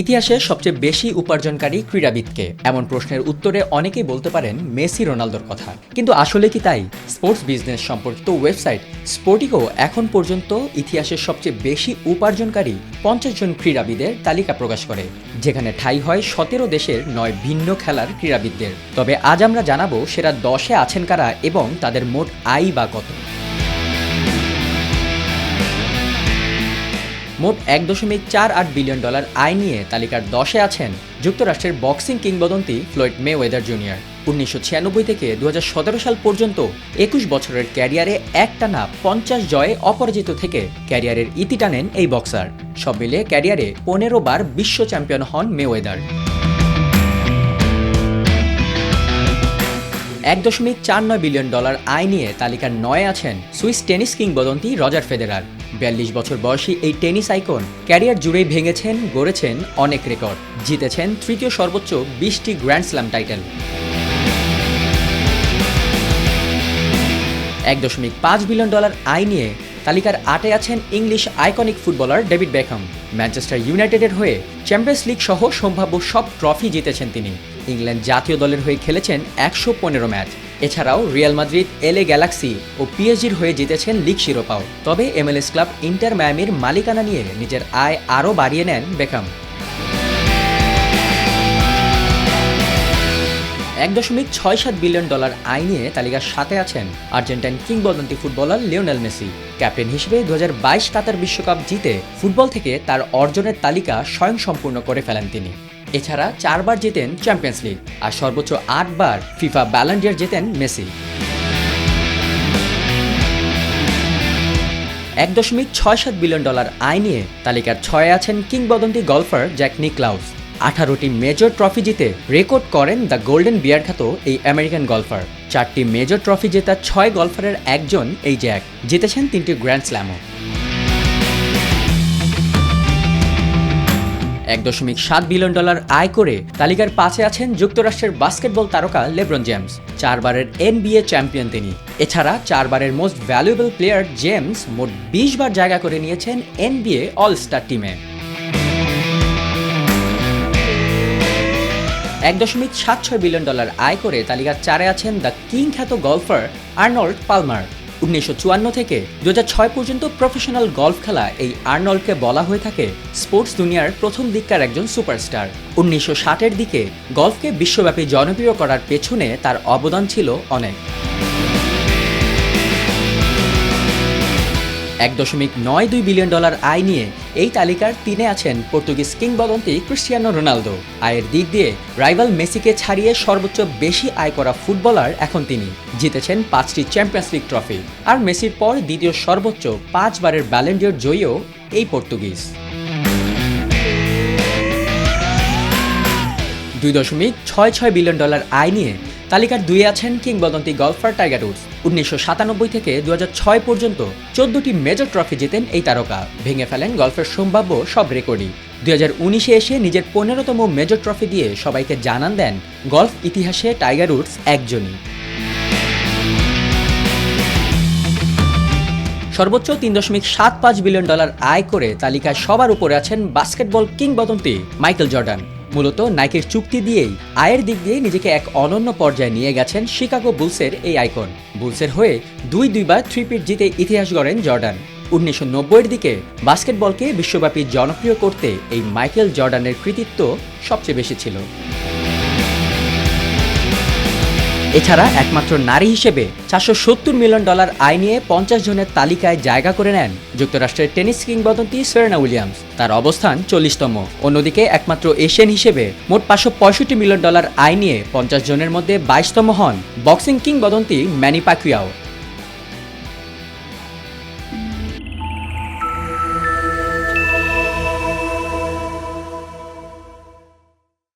ইতিহাসে সবচেয়ে বেশি উপার্জনকারী ক্রীড়াবিদকে? এমন প্রশ্নের উত্তরে অনেকেই বলতে পারেন মেসি রোনালদোর কথা। কিন্তু আসলে কি তাই? স্পোর্টস বিজনেস সম্পর্কিত ওয়েবসাইট স্পোর্টিকো এখন পর্যন্ত ইতিহাসের সবচেয়ে বেশি উপার্জনকারী পঞ্চাশ জন ক্রীড়াবিদের তালিকা প্রকাশ করে, যেখানে ঠাই হয় সতেরো দেশের নয় ভিন্ন খেলার ক্রীড়াবিদদের। তবে আজ আমরা জানাব সেরা দশে আছেন কারা এবং তাদের মোট আয় বা কত। মোট এক দশমিক চার আট বিলিয়ন ডলার আয় নিয়ে তালিকার দশে আছেন যুক্তরাষ্ট্রের বক্সিং কিংবদন্তি ফ্লয়েড মে ওয়েদার জুনিয়র। উনিশশো ছিয়ানব্বই থেকে দু হাজার সতেরো সাল পর্যন্ত একুশ বছরের ক্যারিয়ারে একটানা পঞ্চাশ জয়ে অপরাজিত থেকে ক্যারিয়ারের ইতি টানেন এই বক্সার। সব মিলিয়ে ক্যারিয়ারে পনেরো বার বিশ্ব চ্যাম্পিয়ন হন মে ওয়েদার এক দশমিক চার নয় বিলিয়ন ডলার আয় নিয়ে তালিকার নয় আছেন সুইস টেনিস কিংবদন্তি রজার ফেদেরার। বিয়াল্লিশ বছর বয়সী এই টেনিস আইকন ক্যারিয়ার জুড়েই ভেঙেছেন, গড়েছেন অনেক রেকর্ড। জিতেছেন তৃতীয় সর্বোচ্চ বিশটি গ্র্যান্ড স্ল্যাম টাইটেল। এক দশমিক পাঁচ বিলিয়ন ডলার আয় নিয়ে তালিকার আটে আছেন English iconic footballer David Beckham. Manchester ইউনাইটেডের হয়ে চ্যাম্পিয়ন্স লিগ সহ সম্ভাব্য সব ট্রফি জিতেছেন তিনি। ইংল্যান্ড জাতীয় দলের হয়ে খেলেছেন একশো পনেরো ম্যাচ। এছাড়াও রিয়াল মাদ্রিদ এলএ গ্যালাক্সি ও পিএসজির হয়ে জিতেছেন লিগ শিরোপাও। তবে এমএলএস ক্লাব ইন্টার ম্যামির মালিকানা নিয়ে নিজের আয় আরও বাড়িয়ে নেন বেকাম। এক দশমিক ছয় সাত বিলিয়ন ডলার আয় নিয়ে তালিকার সাথে আছেন আর্জেন্টাইন কিংবদন্তি ফুটবলার লিওনেল মেসি। ক্যাপ্টেন হিসেবে দু হাজার কাতার বিশ্বকাপ জিতে ফুটবল থেকে তার অর্জনের তালিকা স্বয়ংসম্পূর্ণ করে ফেলেন তিনি। এছাড়া চারবার জেতেন চ্যাম্পিয়ন্স লিগ আর সর্বোচ্চ আটবার ফিফা ব্যালেন্ডিয়ার জেতেন মেসি এক দশমিক ছয় সাত বিলিয়ন ডলার আয় নিয়ে তালিকার ছয়ে আছেন কিংবদন্তি গলফার জ্যাক নিক্লাউস। আঠারোটি মেজর ট্রফি জিতে রেকর্ড করেন দ্য গোল্ডেন বিয়ার খ্যাত এই আমেরিকান গলফার। চারটি মেজর ট্রফি জেতা ছয় গলফারের একজন এই জ্যাক। জিতেছেন তিনটি গ্র্যান্ড স্ল্যামও এক দশমিক সাত বিলিয়ন ডলার আয় করে তালিকার পাশে আছেন যুক্তরাষ্ট্রের বাস্কেটবল তারকা লেব্রন জেমস, চারবারের এনবিএ চ্যাম্পিয়ন তিনি। এছাড়া চারবারের মোস্ট ভ্যালুয়েবল প্লেয়ার জেমস মোট বিশ বার জায়গা করে নিয়েছেন এনবিএ অল স্টার টিমে। এক দশমিক সাত ছয় বিলিয়ন ডলার আয় করে তালিকার চারে আছেন দ্য কিং খ্যাত গলফার আর্নল্ড পালমার। উনিশশো চুয়ান্ন থেকে দু ছয় পর্যন্ত প্রফেশনাল গল্ফ খেলা এই আর্নল্ডকে বলা হয়ে থাকে স্পোর্টস দুনিয়ার প্রথম দিককার একজন সুপারস্টার। উনিশশো ষাটের দিকে গল্ফকে বিশ্বব্যাপী জনপ্রিয় করার পেছনে তার অবদান ছিল অনেক। এক দশমিক নয় দুই বিলিয়ন ডলার আয় নিয়ে এই তালিকার তিনে আছেন পর্তুগিজ কিংবদন্তি ক্রিস্টিয়ানো রোনালদো। আয়ের দিক দিয়ে রাইভাল মেসিকে ছাড়িয়ে সর্বোচ্চ বেশি আয় করা ফুটবলার এখন তিনি। জিতেছেন পাঁচটি চ্যাম্পিয়ন্স লিগ ট্রফি। আর মেসির পর দ্বিতীয় সর্বোচ্চ পাঁচবারের ব্যালেন্ডিয়র জয়ীও এই পর্তুগিজ। দুই দশমিক ছয় ছয় বিলিয়ন ডলার আয় নিয়ে তালিকার দুই আছেন কিংবদন্তি গলফার টাইগার উডস। উনিশশো সাতানব্বই থেকে দু পর্যন্ত চোদ্দটি মেজর ট্রফি জেতেন এই তারকা। ভেঙে ফেলেন গলফের সম্ভাব্য সব রেকর্ডই। দুই হাজার উনিশে এসে নিজের পনেরোতম মেজর ট্রফি দিয়ে সবাইকে জানান দেন গলফ ইতিহাসে টাইগার উডস একজনই। সর্বোচ্চ তিন দশমিক সাত পাঁচ বিলিয়ন ডলার আয় করে তালিকায় সবার উপরে আছেন বাস্কেটবল কিংবদন্তি মাইকেল জর্ডান। মূলত নাইকের চুক্তি দিয়েই আয়ের দিক দিয়ে নিজেকে এক অনন্য পর্যায়ে নিয়ে গেছেন শিকাগো বুলসের এই আইকন। বুলসের হয়ে দুই দুইবার থ্রি পিট জিতে ইতিহাস গড়েন জর্ডান। উনিশশো নব্বইয়ের দিকে বাস্কেটবলকে বিশ্বব্যাপী জনপ্রিয় করতে এই মাইকেল জর্ডানের কৃতিত্ব সবচেয়ে বেশি ছিল। এছাড়া একমাত্র নারী হিসেবে চারশো সত্তর মিলিয়ন ডলার আয় নিয়ে পঞ্চাশ জনের তালিকায় জায়গা করে নেন যুক্তরাষ্ট্রের টেনিস কিংবদন্তি সেরেনা উইলিয়ামস। তার অবস্থান চল্লিশতম। অন্যদিকে একমাত্র এশিয়ান হিসেবে মোট পাঁচশো পঁয়ষট্টি মিলিয়ন ডলার আয় নিয়ে পঞ্চাশ জনের মধ্যে বাইশতম হন বক্সিং কিংবদন্তি ম্যানি পাকুয়াও।